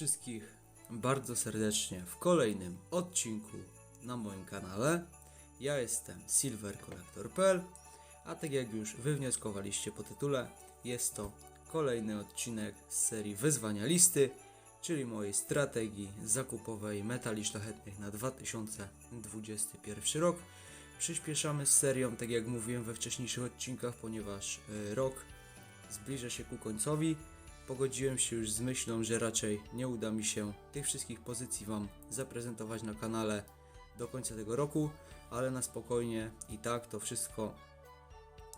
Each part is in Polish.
wszystkich bardzo serdecznie w kolejnym odcinku na moim kanale. Ja jestem silvercollector.pl, a tak jak już wywnioskowaliście po tytule, jest to kolejny odcinek z serii Wyzwania Listy, czyli mojej strategii zakupowej metali szlachetnych na 2021 rok. Przyspieszamy z serią, tak jak mówiłem we wcześniejszych odcinkach, ponieważ y, rok zbliża się ku końcowi. Pogodziłem się już z myślą, że raczej nie uda mi się tych wszystkich pozycji Wam zaprezentować na kanale do końca tego roku, ale na spokojnie i tak to wszystko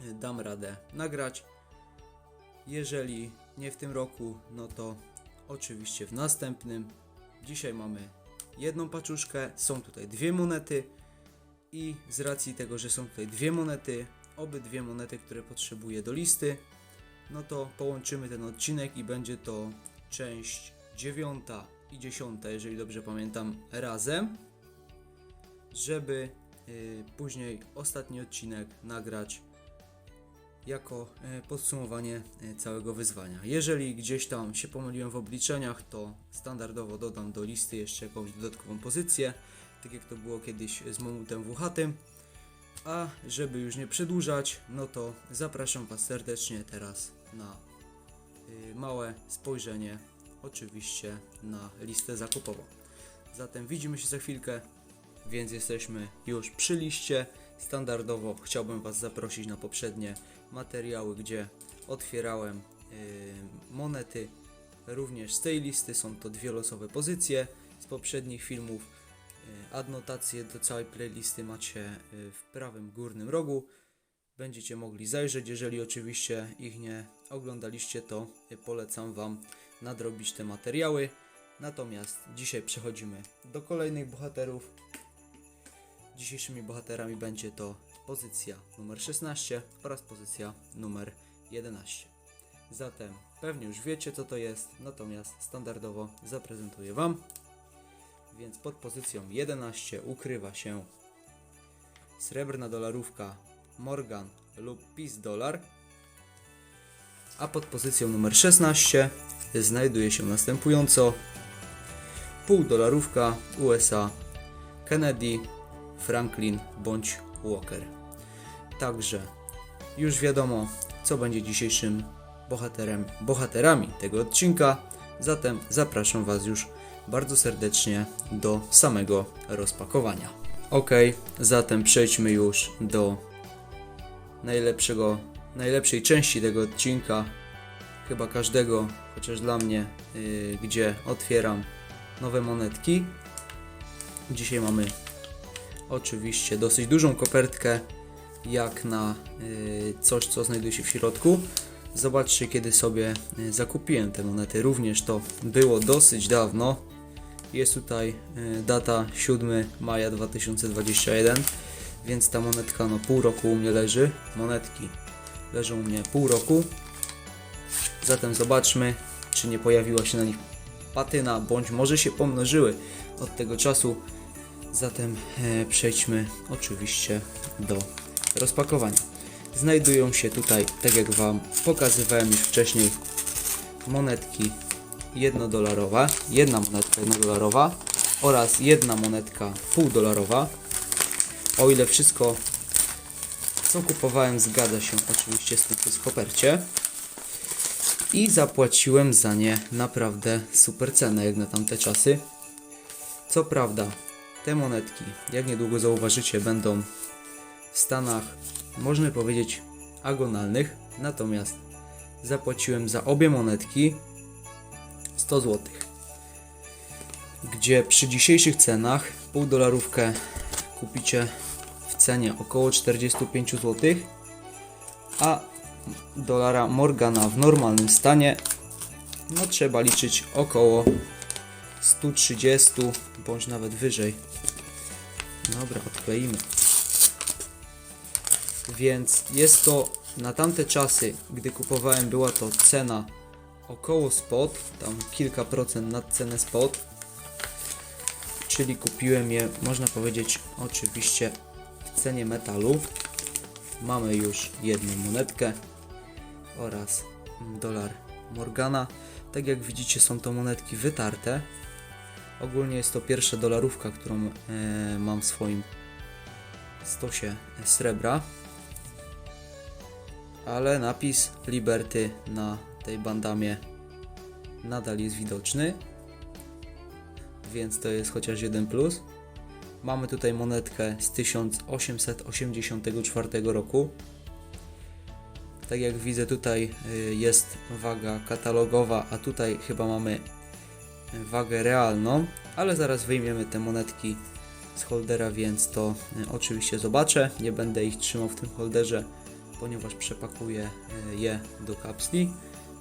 y, dam radę nagrać. Jeżeli nie w tym roku, no to oczywiście w następnym. Dzisiaj mamy jedną paczuszkę, są tutaj dwie monety i z racji tego, że są tutaj dwie monety, obydwie monety, które potrzebuję do listy, no to połączymy ten odcinek i będzie to część dziewiąta i dziesiąta, jeżeli dobrze pamiętam, razem, żeby y, później ostatni odcinek nagrać jako y, podsumowanie y, całego wyzwania. Jeżeli gdzieś tam się pomyliłem w obliczeniach, to standardowo dodam do listy jeszcze jakąś dodatkową pozycję, tak jak to było kiedyś z mamutem włochatym. A żeby już nie przedłużać, no to zapraszam Was serdecznie teraz na y, małe spojrzenie, oczywiście na listę zakupową. Zatem widzimy się za chwilkę, więc jesteśmy już przy liście. Standardowo chciałbym Was zaprosić na poprzednie materiały, gdzie otwierałem y, monety. Również z tej listy są to dwie losowe pozycje z poprzednich filmów. Y, Adnotacje do całej playlisty macie y, w prawym górnym rogu. Będziecie mogli zajrzeć, jeżeli oczywiście ich nie oglądaliście, to y, polecam Wam nadrobić te materiały. Natomiast dzisiaj przechodzimy do kolejnych bohaterów. Dzisiejszymi bohaterami będzie to pozycja numer 16 oraz pozycja numer 11. Zatem pewnie już wiecie co to jest, natomiast standardowo zaprezentuję Wam. Więc pod pozycją 11 ukrywa się srebrna dolarówka Morgan lub Peace Dollar. A pod pozycją numer 16 znajduje się następująco pół dolarówka USA Kennedy, Franklin bądź Walker. Także już wiadomo, co będzie dzisiejszym bohaterem, bohaterami tego odcinka. Zatem zapraszam Was już bardzo serdecznie do samego rozpakowania. Ok, zatem przejdźmy już do najlepszego, najlepszej części tego odcinka, chyba każdego, chociaż dla mnie, yy, gdzie otwieram nowe monetki. Dzisiaj mamy oczywiście dosyć dużą kopertkę, jak na yy, coś, co znajduje się w środku. Zobaczcie, kiedy sobie yy, zakupiłem te monety. Również to było dosyć dawno. Jest tutaj yy, data 7 maja 2021, więc ta monetka no pół roku u mnie leży. Monetki leżą u mnie pół roku. Zatem zobaczmy, czy nie pojawiła się na nich patyna, bądź może się pomnożyły od tego czasu. Zatem e, przejdźmy oczywiście do rozpakowania. Znajdują się tutaj, tak jak Wam pokazywałem już wcześniej, monetki jednodolarowe, jedna monetka jednodolarowa oraz jedna monetka półdolarowa. O ile wszystko, co kupowałem, zgadza się oczywiście z tym, co jest w kopercie. I zapłaciłem za nie naprawdę super cenę, jak na tamte czasy. Co prawda, te monetki, jak niedługo zauważycie, będą w Stanach, można powiedzieć, agonalnych. Natomiast zapłaciłem za obie monetki 100 zł. Gdzie przy dzisiejszych cenach pół dolarówkę kupicie w cenie około 45 zł, a dolara Morgana w normalnym stanie no trzeba liczyć około 130 bądź nawet wyżej. Dobra, odkleimy. Więc jest to na tamte czasy, gdy kupowałem, była to cena około spot, tam kilka procent nad cenę spot. Czyli kupiłem je, można powiedzieć, oczywiście w cenie metalu. Mamy już jedną monetkę oraz dolar Morgana. Tak jak widzicie, są to monetki wytarte. Ogólnie jest to pierwsza dolarówka, którą e, mam w swoim stosie srebra. Ale napis Liberty na tej bandamie nadal jest widoczny. Więc to jest chociaż jeden plus. Mamy tutaj monetkę z 1884 roku. Tak jak widzę tutaj y, jest waga katalogowa, a tutaj chyba mamy wagę realną, ale zaraz wyjmiemy te monetki z holdera, więc to y, oczywiście zobaczę. Nie będę ich trzymał w tym holderze, ponieważ przepakuję y, je do kapsli.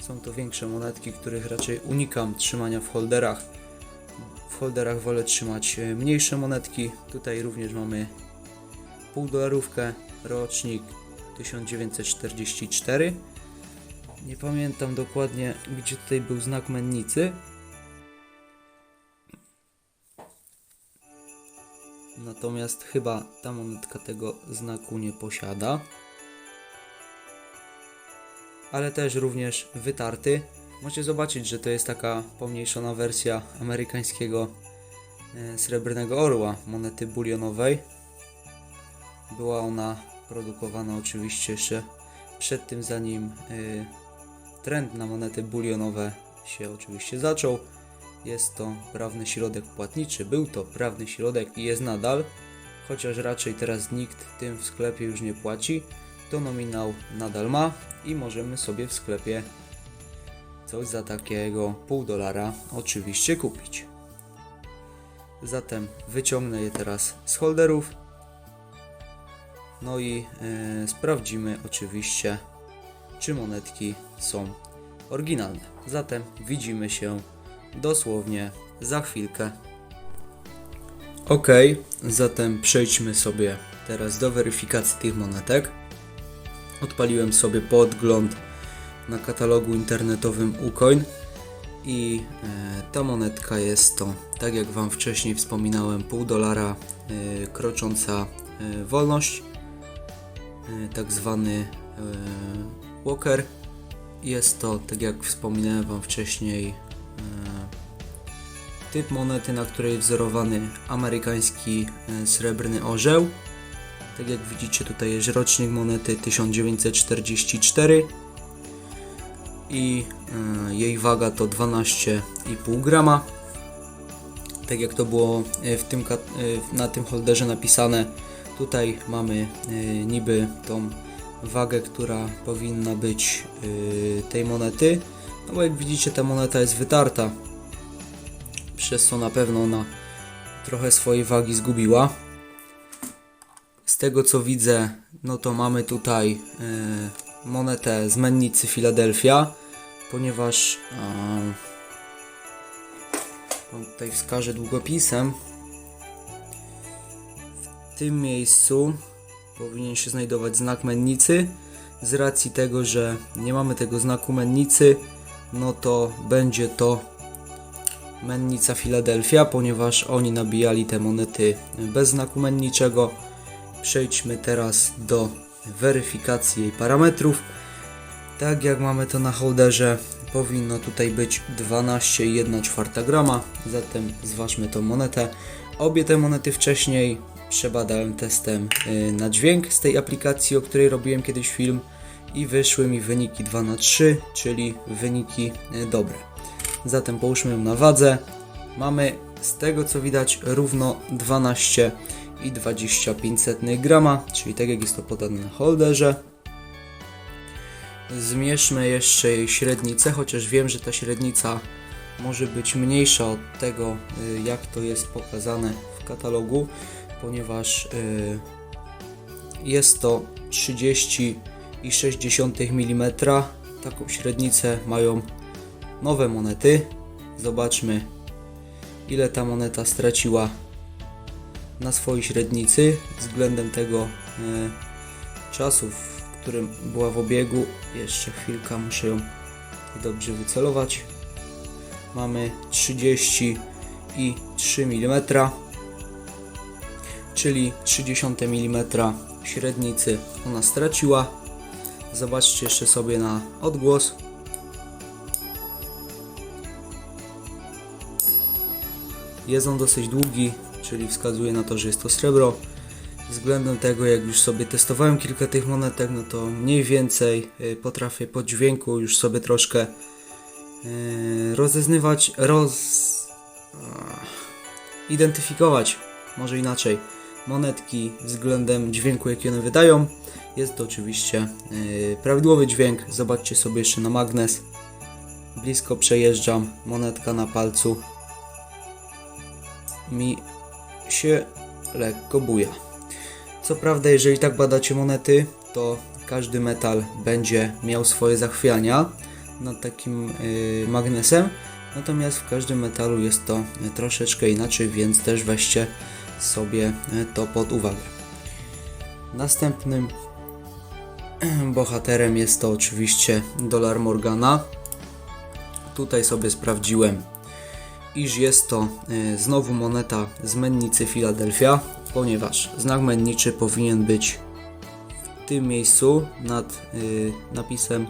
Są to większe monetki, których raczej unikam trzymania w holderach. W holderach wolę trzymać y, mniejsze monetki. Tutaj również mamy pół dolarówkę, rocznik 1944. Nie pamiętam dokładnie, gdzie tutaj był znak mennicy. Natomiast chyba ta monetka tego znaku nie posiada. Ale też również wytarty. Możecie zobaczyć, że to jest taka pomniejszona wersja amerykańskiego e, srebrnego orła monety bulionowej. Była ona produkowana oczywiście jeszcze przed tym, zanim y, trend na monety bulionowe się oczywiście zaczął. Jest to prawny środek płatniczy, był to prawny środek i jest nadal, chociaż raczej teraz nikt tym w sklepie już nie płaci, to nominał nadal ma i możemy sobie w sklepie coś za takiego pół dolara oczywiście kupić. Zatem wyciągnę je teraz z holderów. No i e, sprawdzimy oczywiście, czy monetki są oryginalne. Zatem widzimy się dosłownie za chwilkę. Ok, zatem przejdźmy sobie teraz do weryfikacji tych monetek. Odpaliłem sobie podgląd na katalogu internetowym Ucoin i e, ta monetka jest to, tak jak Wam wcześniej wspominałem, pół dolara e, krocząca e, wolność tak zwany Walker. Jest to, tak jak wspominałem Wam wcześniej, typ monety, na której wzorowany amerykański srebrny orzeł. Tak jak widzicie, tutaj jest rocznik monety 1944 i e, jej waga to 12,5 grama. Tak jak to było e, w tym, e, na tym holderze napisane, tutaj mamy niby tą wagę, która powinna być tej monety. No bo jak widzicie, ta moneta jest wytarta, przez co na pewno ona trochę swojej wagi zgubiła. Tego co widzę, no to mamy tutaj e, monetę z mennicy Philadelphia, ponieważ e, Wam tutaj wskażę długopisem. W tym miejscu powinien się znajdować znak mennicy. Z racji tego, że nie mamy tego znaku mennicy, no to będzie to mennica Philadelphia, ponieważ oni nabijali te monety bez znaku menniczego. Przejdźmy teraz do weryfikacji jej parametrów. Tak jak mamy to na holderze, powinno tutaj być 12,1 grama, zatem zważmy tą monetę. Obie te monety wcześniej przebadałem testem y, na dźwięk z tej aplikacji, o której robiłem kiedyś film i wyszły mi wyniki 2 na 3, czyli wyniki y, dobre. Zatem połóżmy ją na wadze. Mamy z tego co widać równo 12,25 grama, czyli tak jak jest to podane na holderze. Zmierzmy jeszcze jej średnicę, chociaż wiem, że ta średnica może być mniejsza od tego, y, jak to jest pokazane w katalogu, ponieważ y, jest to 30,6 mm. Taką średnicę mają nowe monety. Zobaczmy, ile ta moneta straciła na swojej średnicy względem tego e, czasu, w którym była w obiegu. Jeszcze chwilkę muszę ją dobrze wycelować. Mamy 30 i 3 mm, czyli 30 mm średnicy ona straciła. Zobaczcie jeszcze sobie na odgłos. Jest on dosyć długi, czyli wskazuje na to, że jest to srebro. Względem tego, jak już sobie testowałem kilka tych monetek, no to mniej więcej y, potrafię po dźwięku już sobie troszkę y, rozeznywać, roz... identyfikować, może inaczej, monetki względem dźwięku, jaki one wydają. Jest to oczywiście y, prawidłowy dźwięk. Zobaczcie sobie jeszcze na magnes. Blisko przejeżdżam, monetka na palcu mi się lekko buja. Co prawda, jeżeli tak badacie monety, to każdy metal będzie miał swoje zachwiania nad takim y, magnesem, natomiast w każdym metalu jest to y, troszeczkę inaczej, więc też weźcie sobie y, to pod uwagę. Następnym bohaterem jest to oczywiście dolar Morgana. Tutaj sobie sprawdziłem, iż jest to y, znowu moneta z mennicy Philadelphia, ponieważ znak menniczy powinien być w tym miejscu nad y, napisem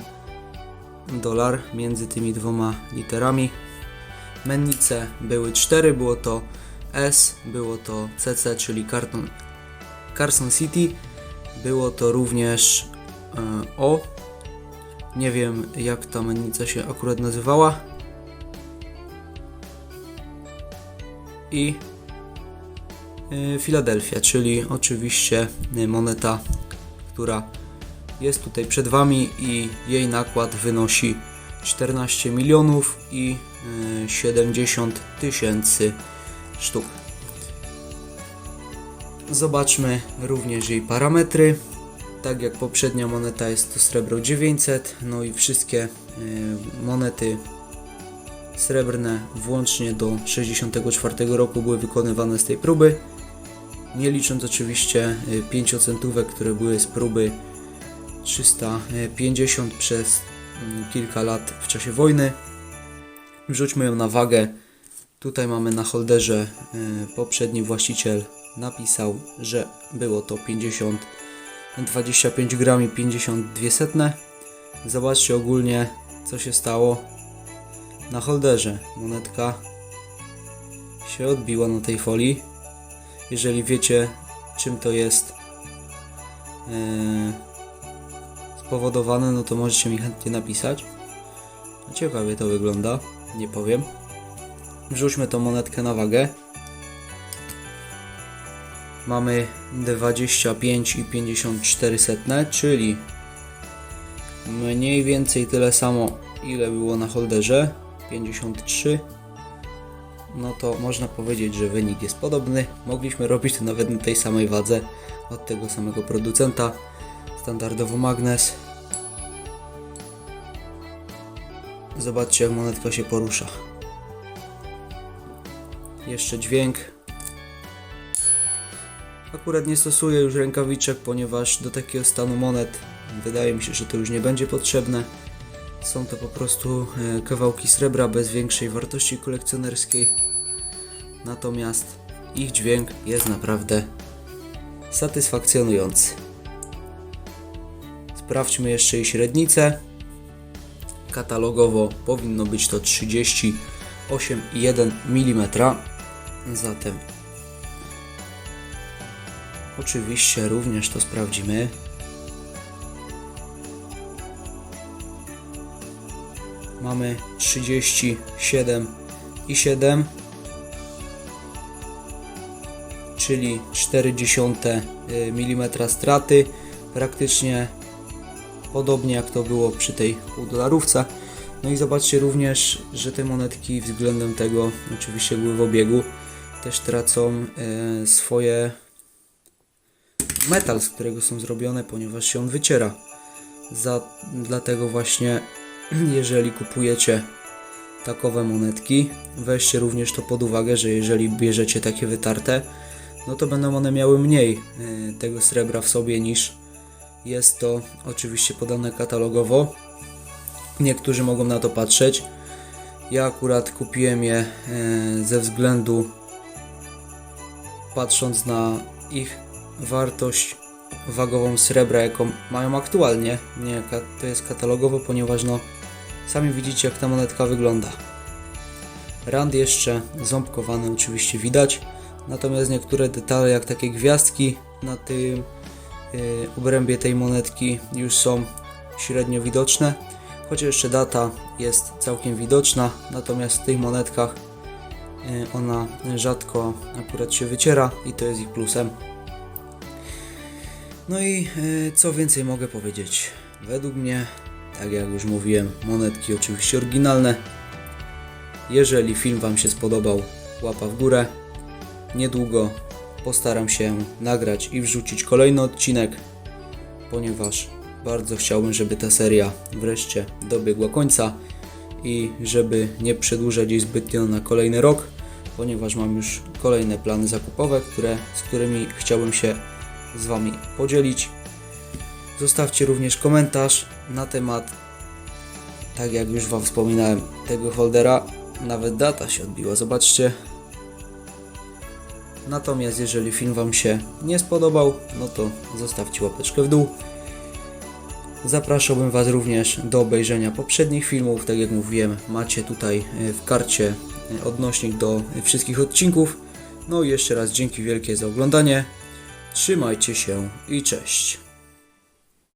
dolar między tymi dwoma literami. Mennice były cztery, było to S, było to CC, czyli Carton, Carson City, było to również y, O. Nie wiem jak ta mennica się akurat nazywała. I y, Filadelfia, czyli oczywiście y, moneta, która jest tutaj przed Wami i jej nakład wynosi 14 milionów i y, 70 tysięcy sztuk. Zobaczmy również jej parametry. Tak jak poprzednia moneta jest to srebro 900, no i wszystkie y, monety srebrne włącznie do 64 roku były wykonywane z tej próby. Nie licząc oczywiście 5 centówek, które były z próby 350 przez mm, kilka lat w czasie wojny. Wrzućmy ją na wagę. Tutaj mamy na holderze y, poprzedni właściciel napisał, że było to 50 25 gram i 52 setne. Zobaczcie ogólnie co się stało na holderze. Monetka się odbiła na tej folii. Jeżeli wiecie czym to jest yy, spowodowane, no to możecie mi chętnie napisać. Ciekawie to wygląda, nie powiem. Wrzućmy tą monetkę na wagę. Mamy 25 i 54 setne, czyli mniej więcej tyle samo ile było na holderze 53 no to można powiedzieć, że wynik jest podobny. Mogliśmy robić to nawet na tej samej wadze od tego samego producenta. Standardowo magnes. Zobaczcie jak monetka się porusza. Jeszcze dźwięk. Akurat nie stosuję już rękawiczek, ponieważ do takiego stanu monet wydaje mi się, że to już nie będzie potrzebne. Są to po prostu e, kawałki srebra bez większej wartości kolekcjonerskiej. Natomiast ich dźwięk jest naprawdę satysfakcjonujący. Sprawdźmy jeszcze jej średnicę. Katalogowo powinno być to 38,1 mm. Zatem oczywiście również to sprawdzimy. Mamy 37 i 7 czyli 0,4 mm straty praktycznie podobnie jak to było przy tej półdolarówce no i zobaczcie również, że te monetki względem tego oczywiście były w obiegu też tracą e, swoje metal, z którego są zrobione, ponieważ się on wyciera. Za, dlatego właśnie jeżeli kupujecie takowe monetki, weźcie również to pod uwagę, że jeżeli bierzecie takie wytarte, no to będą one miały mniej e, tego srebra w sobie niż jest to oczywiście podane katalogowo. Niektórzy mogą na to patrzeć. Ja akurat kupiłem je e, ze względu patrząc na ich wartość wagową srebra, jaką mają aktualnie. Nie, to jest katalogowo, ponieważ no Sami widzicie jak ta monetka wygląda. Rand jeszcze ząbkowany oczywiście widać, natomiast niektóre detale jak takie gwiazdki na tym y, obrębie tej monetki już są średnio widoczne, chociaż jeszcze data jest całkiem widoczna, natomiast w tych monetkach y, ona rzadko akurat się wyciera i to jest ich plusem. No i y, co więcej mogę powiedzieć? Według mnie, tak jak już mówiłem, monetki oczywiście oryginalne. Jeżeli film Wam się spodobał, łapa w górę. Niedługo postaram się nagrać i wrzucić kolejny odcinek, ponieważ bardzo chciałbym, żeby ta seria wreszcie dobiegła końca i żeby nie przedłużać jej zbytnio na kolejny rok, ponieważ mam już kolejne plany zakupowe, które, z którymi chciałbym się z Wami podzielić. Zostawcie również komentarz na temat, tak jak już Wam wspominałem, tego holdera. Nawet data się odbiła, zobaczcie. Natomiast jeżeli film Wam się nie spodobał, no to zostawcie łapeczkę w dół. Zapraszałbym Was również do obejrzenia poprzednich filmów. Tak jak mówiłem, macie tutaj e, w karcie e, odnośnik do wszystkich odcinków. No i jeszcze raz dzięki wielkie za oglądanie. Trzymajcie się i cześć.